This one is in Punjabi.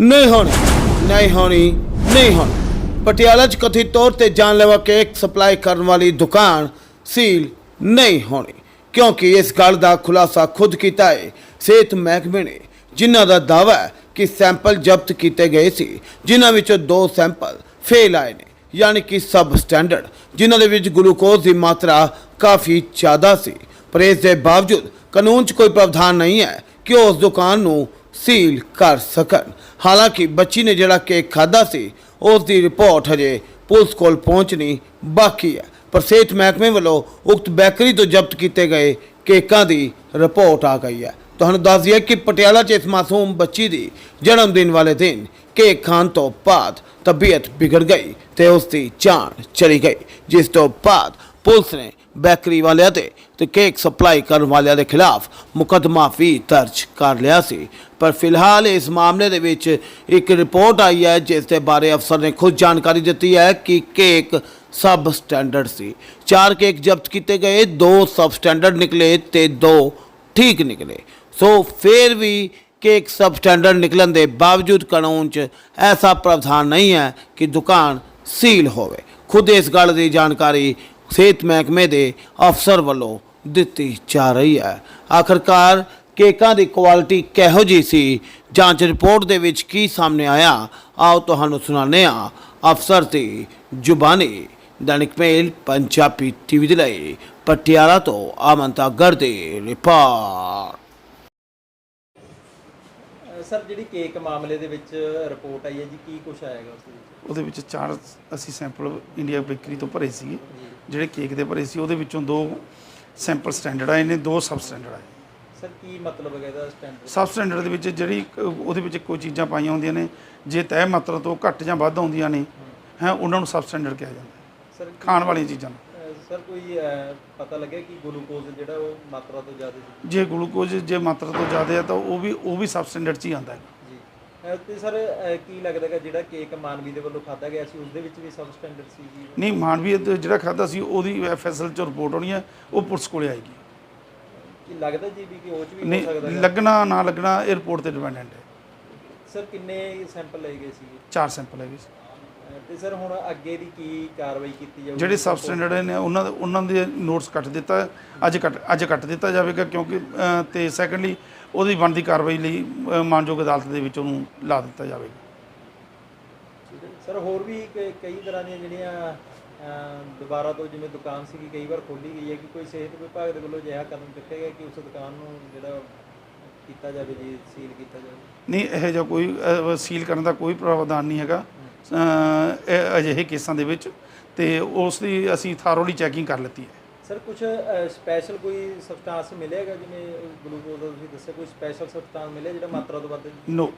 ਨਹੀਂ ਹੋਣੀ। ਨਹੀਂ ਹੋਣੀ ਨਹੀਂ ਹੋਣੀ। ਪਟਿਆਲਾ 'ਚ ਕਥਿਤ ਤੌਰ ਤੇ ਜਾਨਲੇਵਾ ਕੇਕ ਸਪਲਾਈ ਕਰਨ ਵਾਲੀ ਦੁਕਾਨ ਸੀਲ ਨਹੀਂ ਹੋਣੀ, ਕਿਉਂਕਿ ਇਸ ਗੱਲ ਦਾ ਖੁਲਾਸਾ ਖੁਦ ਕੀਤਾ ਹੈ ਸਿਹਤ ਮਹਿਕਮੇ ਨੇ, ਜਿਨ੍ਹਾਂ ਦਾ ਦਾਅਵਾ ਹੈ ਕਿ ਸੈਂਪਲ ਜ਼ਬਤ ਕੀਤੇ ਗਏ ਸੀ, ਜਿਨ੍ਹਾਂ ਵਿੱਚੋਂ ਦੋ ਸੈਂਪਲ ਫੇਲ ਆਏ ਨੇ, ਯਾਨੀ ਕਿ ਸਬ ਸਟੈਂਡਰਡ, ਜਿਨ੍ਹਾਂ ਦੇ ਵਿੱਚ ਗਲੂਕੋਜ਼ ਦੀ ਮਾਤਰਾ ਕਾਫੀ ਜ਼ਿਆਦਾ ਸੀ। ਪਰ ਇਸ ਦੇ ਬਾਵਜੂਦ ਕਾਨੂੰਨ 'ਚ ਕੋਈ ਪ੍ਰਾਵਧਾਨ ਨਹੀਂ ਹੈ ਕਿ ਉਹ ਉਸ ਦੁਕਾਨ ਨੂੰ ਸੀਲ ਕਰ ਸਕਣ। ਹਾਲਾਂਕਿ ਬੱਚੀ ਨੇ ਜਿਹੜਾ ਕੇਕ ਖਾਦਾ ਸੀ ਉਸ ਦੀ ਰਿਪੋਰਟ ਹਜੇ ਪੁਲਿਸ ਕੋਲ ਪਹੁੰਚਣੀ ਬਾਕੀ ਹੈ। ਪਰ ਸਿਹਤ ਮਹਿਕਮੇ ਵੱਲੋਂ ਉਕਤ ਬੇਕਰੀ ਤੋਂ ਜ਼ਬਤ ਕੀਤੇ ਗਏ ਕੇਕਾਂ ਦੀ ਰਿਪੋਰਟ ਆ ਗਈ ਹੈ। ਤੁਹਾਨੂੰ ਦੱਸ ਦਈਏ ਕਿ ਪਟਿਆਲਾ 'ਚ ਇਸ ਮਾਸੂਮ ਬੱਚੀ ਦੀ ਜਨਮ ਦਿਨ ਵਾਲੇ ਦਿਨ ਕੇਕ ਖਾਣ ਤੋਂ ਬਾਅਦ ਤਬੀਅਤ ਵਿਗੜ ਗਈ ਤੇ ਉਸ ਦੀ ਜਾਨ ਚਲੀ ਗਈ, ਜਿਸ ਤੋਂ ਬਾਅਦ ਪੁਲਿਸ ਨੇ ਬੈਕਰੀ ਵਾਲਿਆਂ ਤੇ ਤੇ ਕੇਕ ਸਪਲਾਈ ਕਰਨ ਵਾਲਿਆਂ ਦੇ ਖਿਲਾਫ ਮੁਕੱਦਮਾ ਵੀ ਦਰਜ ਕਰ ਲਿਆ ਸੀ। ਪਰ ਫਿਲਹਾਲ ਇਸ ਮਾਮਲੇ ਦੇ ਵਿੱਚ ਇੱਕ ਰਿਪੋਰਟ ਆਈ ਹੈ, ਜਿਸ ਦੇ ਬਾਰੇ ਅਫਸਰ ਨੇ ਖੁਦ ਜਾਣਕਾਰੀ ਦਿੱਤੀ ਹੈ ਕਿ ਕੇਕ ਸਬ ਸਟੈਂਡਰਡ ਸੀ। ਚਾਰ ਕੇਕ ਜ਼ਬਤ ਕੀਤੇ ਗਏ, ਦੋ ਸਬ ਸਟੈਂਡਰਡ ਨਿਕਲੇ ਤੇ ਦੋ ਠੀਕ ਨਿਕਲੇ। ਸੋ ਫਿਰ ਵੀ ਕੇਕ ਸਬ ਸਟੈਂਡਰਡ ਨਿਕਲਣ ਦੇ ਬਾਵਜੂਦ ਕਾਨੂੰਨ 'ਚ ਐਸਾ ਪ੍ਰਾਵਧਾਨ ਨਹੀਂ ਹੈ ਕਿ ਦੁਕਾਨ ਸੀਲ ਹੋਵੇ। ਖੁਦ ਇਸ ਗੱਲ ਦੀ ਜਾਣਕਾਰੀ ਸਿਹਤ ਮਹਿਕਮੇ ਦੇ ਅਫਸਰ ਵੱਲੋਂ ਦਿੱਤੀ ਜਾ ਰਹੀ ਹੈ। ਆਖਰਕਾਰ ਕੇਕਾਂ ਦੀ ਕੁਆਲਿਟੀ ਕਿਹੋ ਜੀ ਸੀ? ਜਾਂਚ ਰਿਪੋਰਟ ਦੇ ਵਿੱਚ ਕੀ ਸਾਹਮਣੇ ਆਇਆ? ਆਓ ਤੁਹਾਨੂੰ ਸੁਣਾਉਂਦੇ ਹਾਂ। ਅਫਸਰ ਦੀ ਜ਼ੁਬਾਨੀ ਦੈਨਿਕ ਮੇਲ ਪੰਜਾਬੀ ਟੀਵੀ ਦੇ ਲਈ ਪਟਿਆਲਾ ਤੋਂ ਆਮੰਤਾ ਗਰਦੇ ਰਿਪੋਰਟ। ਸਰ ਜਿਹੜੀ ਕੇਕ ਮਾਮਲੇ ਦੇ ਵਿੱਚ ਰਿਪੋਰਟ ਆਈ ਹੈ ਜੀ ਕੀ ਕੁਝ ਆਏਗਾ ਉਸ ਦੇ ਵਿੱਚ? ਉਹਦੇ ਵਿੱਚ ਚਾਰ ਅਸੀਂ ਸੈਂਪਲ ਇੰਡੀਆ ਬੇਕਰੀ ਤੋਂ ਭਰੇ ਸੀਗੇ। ਜਿਹੜੇ ਕੇਕ ਦੇ ਭਰੇ ਸੀ ਉਹਦੇ ਵਿੱਚੋਂ ਦੋ ਸੈਂਪਲ ਸਟੈਂਡਰਡ ਆਏ ਨੇ ਦੋ ਸਬ ਸਟੈਂਡਰਡ ਆਏ। ਸਰ ਕੀ ਮਤਲਬ ਹੈਗਾ ਇਹਦਾ ਸਟੈਂਡਰਡ? ਸਬ ਸਟੈਂਡਰਡ ਦੇ ਵਿੱਚ ਜਿਹੜੀ ਉਹਦੇ ਵਿੱਚ ਕੋਈ ਚੀਜ਼ਾਂ ਪਾਈਆਂ ਹੁੰਦੀਆਂ ਨੇ ਜੇ ਤੈਅ ਮਾਤਰਾ ਤੋਂ ਘੱਟ ਜਾਂ ਵੱਧ ਆਉਂਦੀਆਂ ਨੇ ਹੈ ਉਹਨਾਂ ਨੂੰ ਸਬ ਸਟੈਂਡਰਡ ਕਿਹਾ ਜਾਂਦਾ ਹੈ। ਸਰ ਖਾਣ ਵਾਲੀਆਂ ਚੀਜ਼ਾਂ ਸਰ ਕੋਈ ਪਤਾ ਲੱਗਿਆ ਕਿ ਗਲੂਕੋਜ਼ ਜਿਹੜਾ ਉਹ ਮਾਤਰਾ ਤੋਂ ਜ਼ਿਆਦਾ ਜੇ ਗਲੂਕੋਜ਼ ਜੇ ਮਾਤਰਾ ਤੋਂ ਜ਼ਿਆਦਾ ਹੈ ਤਾਂ ਉਹ ਵੀ ਉਹ ਵੀ ਸਬ ਸਟੈਂਡਰਡ 'ਚ ਹੀ ਆਉਂਦਾ ਹੈ। ਤੇ ਸਰ ਕੀ ਲੱਗਦਾ ਹੈਗਾ ਜਿਹੜਾ ਕੇਕ ਮਾਨਵੀ ਦੇ ਵੱਲੋਂ ਖਾਦਾ ਗਿਆ ਸੀ ਉਸ ਦੇ ਵਿੱਚ ਵੀ ਸਬ ਸਟੈਂਡਰਡ ਸੀ ਜੀ? ਨਹੀਂ ਮਾਨਵੀ ਤੇ ਜਿਹੜਾ ਖਾਦਾ ਸੀ ਉਹਦੀ ਐਫਐਸਐਲ 'ਚ ਰਿਪੋਰਟ ਆਉਣੀ ਹੈ ਉਹ ਪੁਲਿਸ ਕੋਲੇ ਆਏਗੀ। ਕੀ ਲੱਗਦਾ ਜੀ ਵੀ ਕਿ ਉਹ ਚ ਵੀ ਹੋ ਨਹੀਂ ਸਕਦਾ ਹੈਗਾ? ਲੱਗਣਾ ਨਾ ਲੱਗਣਾ ਇਹ ਰਿਪੋਰਟ ਤੇ ਡਿਪੈਂਡੈਂਟ ਹੈ। ਸਰ ਕਿੰਨੇ ਸੈਂਪਲ ਲਏ ਗਏ ਸੀ? ਚਾਰ ਸੈਂਪਲ ਹੈਗੇ ਸੀ। ਤੇ ਸਰ ਹੁਣ ਅੱਗੇ ਦੀ ਕੀ ਕਾਰਵਾਈ ਕੀਤੀ ਜਾਊਗੀ? ਜਿਹੜੇ ਸਬ ਸਟੈਂਡਰਡ ਨੇ ਉਹਨਾਂ ਦੇ ਉਹਨਾਂ ਦੇ ਨੋਟਸ ਕੱਟ ਦਿੱਤਾ। ਅੱਜ ਕੱਟ ਅੱਜ ਕੱਟ ਦਿੱਤਾ ਜਾਵੇਗਾ ਕਿਉਂਕਿ ਅ, ਤੇ ਸੈਕੰਡਲੀ ਉਹਦੀ ਬਣਦੀ ਕਾਰਵਾਈ ਲਈ ਅ, ਮਾਨਯੋਗ ਅਦਾਲਤ ਦੇ ਵਿੱਚ ਉਹਨੂੰ ਲਾ ਦਿੱਤਾ ਜਾਵੇਗਾ। ਸਰ ਹੋਰ ਵੀ ਕ- ਕਈ ਤਰ੍ਹਾਂ ਦੀਆਂ ਜਿਹੜੀਆਂ ਅਮ, ਦੁਬਾਰਾ ਤੋਂ ਜਿਵੇਂ ਦੁਕਾਨ ਸੀਗੀ ਕਈ ਵਾਰ ਖੋਲੀ ਗਈ ਹੈ ਕਿ ਕੋਈ ਸਿਹਤ ਵਿਭਾਗ ਦੇ ਵੱਲੋਂ ਅਜਿਹਾ ਕਦਮ ਚੁੱਕਿਆ ਗਿਆ ਕਿ ਉਸ ਦੁਕਾਨ ਨੂੰ ਜਿਹੜਾ ਕੀਤਾ ਜਾਵੇ ਜੀ ਸੀਲ ਕੀਤਾ ਜਾਵੇ? ਨਹੀਂ ਇਹ ਜਿਹਾ ਕੋਈ ਅ, ਸੀਲ ਕਰਨ ਦਾ ਕੋਈ ਪ੍ਰਾਵਧਾਨ ਨਹੀਂ ਹੈਗਾ। ਅਜਿਹੇ ਕੇਸਾਂ ਦੇ ਵਿੱਚ ਤੇ ਉਸ ਦੀ ਅਸੀਂ ਥਾਰੋਲੀ ਚੈਕਿੰਗ ਕਰ ਲਿੱਤੀ ਹੈ। ਸਰ ਕੁਝ ਸਪੈਸ਼ਲ ਕੋਈ ਸਬਸਟੈਂਸ ਮਿਲੇਗਾ? ਜਿਵੇਂ ਗਲੂਕੋਜ਼ ਦਾ ਤੁਸੀਂ ਦੱਸਿਆ ਕੋਈ ਸਪੈਸ਼ਲ ਸਬਸਟੈਂਸ ਮਿਲਿਆ ਜਿਹੜਾ ਮਾਤਰਾ ਤੋਂ ਵੱਧ? ਨੋ